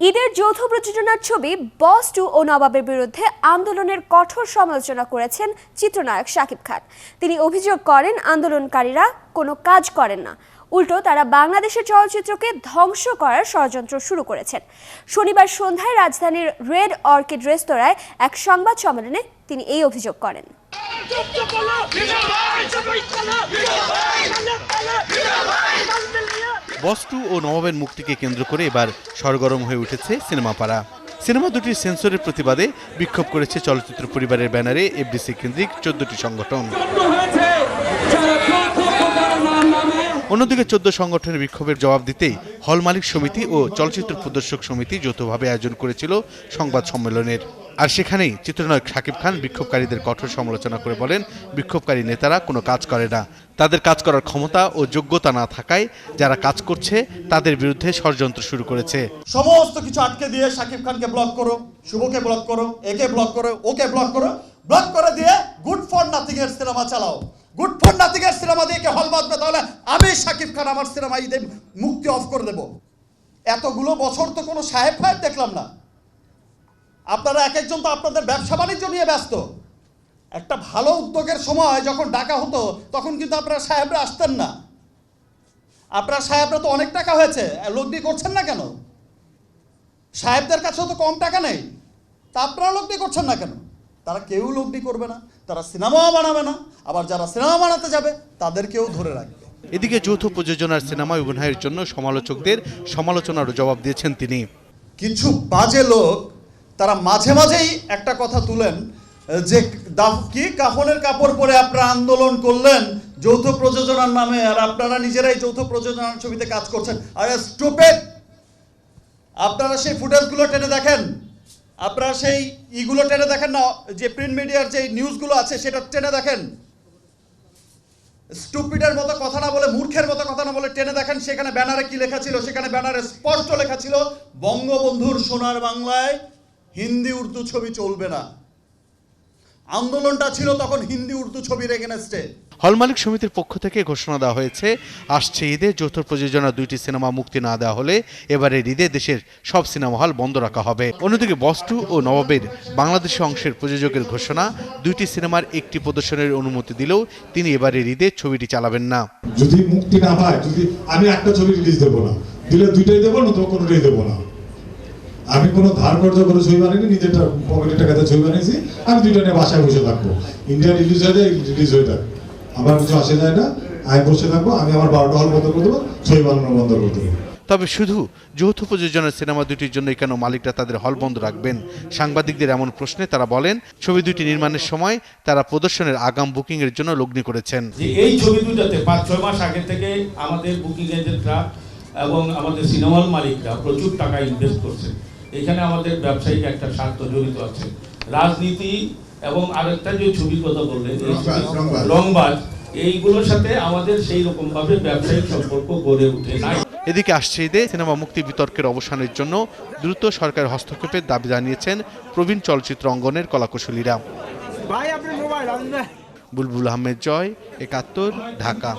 ঈদের যৌথ প্রযোজনার ছবি বস টু ও নবাবের বিরুদ্ধে আন্দোলনের কঠোর সমালোচনা করেছেন চিত্রনায়ক শাকিব খান তিনি অভিযোগ করেন আন্দোলনকারীরা কোনো কাজ করেন না উল্টো তারা বাংলাদেশের চলচ্চিত্রকে ধ্বংস করার ষড়যন্ত্র শুরু করেছেন শনিবার সন্ধ্যায় রাজধানীর রেড অর্কিড রেস্তোরাঁয় এক সংবাদ সম্মেলনে তিনি এই অভিযোগ করেন বস্তু ও নবাবের মুক্তিকে কেন্দ্র করে এবার সরগরম হয়ে উঠেছে সিনেমা পাড়া সিনেমা দুটির সেন্সরের প্রতিবাদে বিক্ষোভ করেছে চলচ্চিত্র পরিবারের ব্যানারে এফডিসি কেন্দ্রিক চোদ্দটি সংগঠন। অন্যদিকে চোদ্দ সংগঠনের বিক্ষোভের জবাব দিতেই হল মালিক সমিতি ও চলচ্চিত্র প্রদর্শক সমিতি যৌথভাবে আয়োজন করেছিল সংবাদ সম্মেলনের। আর সেখানেই চিত্রনায়ক শাকিব খান বিক্ষোভকারীদের কঠোর সমালোচনা করে বলেন, বিক্ষোভকারী নেতারা কোনো কাজ করে না। তাদের কাজ করার ক্ষমতা ও যোগ্যতা না থাকায় যারা কাজ করছে, তাদের বিরুদ্ধে ষড়যন্ত্র শুরু করেছে। সমস্ত কিছু আটকে দিয়ে শাকিব খানকে ব্লক করো, শুভকে ব্লক করো, একে ব্লক করো, ওকে ব্লক করো ব্লক করে দিয়ে গুড ফর নাথিং এর সিনেমা চালাও। গুড ফর নাথিং এর সিনেমা দিয়ে হল বাঁধবে? তাহলে আমি শাকিব খান, আমার সিনেমা ঈদে মুক্তি অফ করে দেব। এতগুলো বছর তো কোনো সাহেব ফাহেব দেখলাম না। আপনারা এক একজন তো আপনাদের ব্যবসা বাণিজ্য নিয়ে ব্যস্ত। একটা ভালো উদ্যোগের সময় যখন ডাকা হতো তখন কিন্তু আপনারা সাহেবরা আসতেন না। আপনার সাহেবরা তো অনেক টাকা হয়েছে লগ্নি করছেন না কেন? সাহেবদের কাছেও তো কম টাকা নেই। তা আপনারা লগ্নি করছেন না কেন? তারা কেউ লগ্নি করবে না তারা সিনেমাও বানাবে না। আবার যারা সিনেমা বানাতে যাবে তাদেরকেও ধরে রাখবে। এদিকে যৌথ প্রযোজনার সিনেমায় অভিনয়ের জন্য সমালোচকদের সমালোচনারও জবাব দিয়েছেন তিনি। কিছু বাজে লোক তারা মাঝে মাঝেই একটা কথা তুলেন যে কি কাফনের কাপড় পরে আপনারা আন্দোলন করলেন, যৌথ প্রযোজনার নামে, আর আপনারা নিজেরাই যৌথ প্রযোজনার ছবিতে কাজ করছেন। আরে স্টুপেড আপনারা সেই ফুটেজগুলো টেনে দেখেন? আপনারা সেই ইগুলো টেনে দেখেন না, যে প্রিন্ট মিডিয়ার যে নিউজগুলো আছে, সেটা টেনে দেখেন? স্টুপিডের মতো কথা না বলে, মূর্খের মতো কথা না বলে টেনে দেখেন, সেখানে ব্যানারে কি লেখা ছিল? সেখানে ব্যানারে স্পষ্ট লেখা ছিল, বঙ্গবন্ধুর সোনার বাংলায় হিন্দি উর্দু ছবি চলবে না। আন্দোলনটা ছিল তখন হিন্দি উর্দু ছবির এগেনস্টে হল মালিক সমিতির পক্ষ থেকে ঘোষণা দেওয়া হয়েছে আসছে ঈদে যৌথ প্রযোজনা দুইটি সিনেমা মুক্তি না দেওয়া হলে এবারের ঈদে দেশের সব সিনেমা হল বন্ধ রাখা হবে। অন্যদিকে বস্তু ও নবাবের বাংলাদেশি অংশের প্রযোজকের ঘোষণা দুইটি সিনেমার একটি প্রদর্শনের অনুমতি দিলেও তিনি এবারের ঈদে ছবিটি চালাবেন না। যদি মুক্তি না পায় যদি আমি একটা ছবি রিলিজ দেবো না দিলে দুইটাই দেবো না তো কোনোটাই দেবো না। আমি কোনো ধার কর্জ করে ছবি বানাইনি নিজের পকেটের টাকাতে ছবি বানিয়েছি আমি দুইটা নিয়ে বাসায় বসে থাকব। ইন্ডিয়া রিলিজ হয়ে যায় রিলিজ হয়ে যাক আমার কিছু আসে যায় না আমি বসে থাকব আমি আমার বারোটা হল বন্ধ করে দেবো ছবি বানানো বন্ধ করে দেবো। তবে শুধু যৌথ প্রযোজনার সিনেমা দুটির জন্যই কেন মালিকরা তাদের হল বন্ধ রাখবেন? সাংবাদিকদের এমন প্রশ্নে তারা বলেন ছবি দুটি নির্মাণের সময় তারা প্রদর্শনের আগাম বুকিং এর জন্য লগ্নি করেছেন। এই ছবি দুটাতে পাঁচ ছয় মাস আগে থেকে আমাদের বুকিং এজেন্টরা এবং আমাদের সিনেমা মালিকরা প্রচুর টাকা ইনভেস্ট করছে এখানে আমাদের ব্যবসায়িক একটা স্বার্থ জড়িত আছে। রাজনীতি এবং আরেকটা যে ছবির কথা বললেন। রংবাজ এইগুলোর সাথে আমাদের সেই রকম ভাবে ব্যবসায়িক সম্পর্ক গড়ে উঠে নাই। এদিকে আসছে ঈদে সিনেমা মুক্তি বিতর্কের অবসানের জন্য দ্রুত সরকার হস্তক্ষেপের দাবি জানিয়েছেন প্রবীণ চলচ্চিত্র অঙ্গনের কলাকুশলীরা। বুলবুল আহমেদ জয় একাত্তর ঢাকা।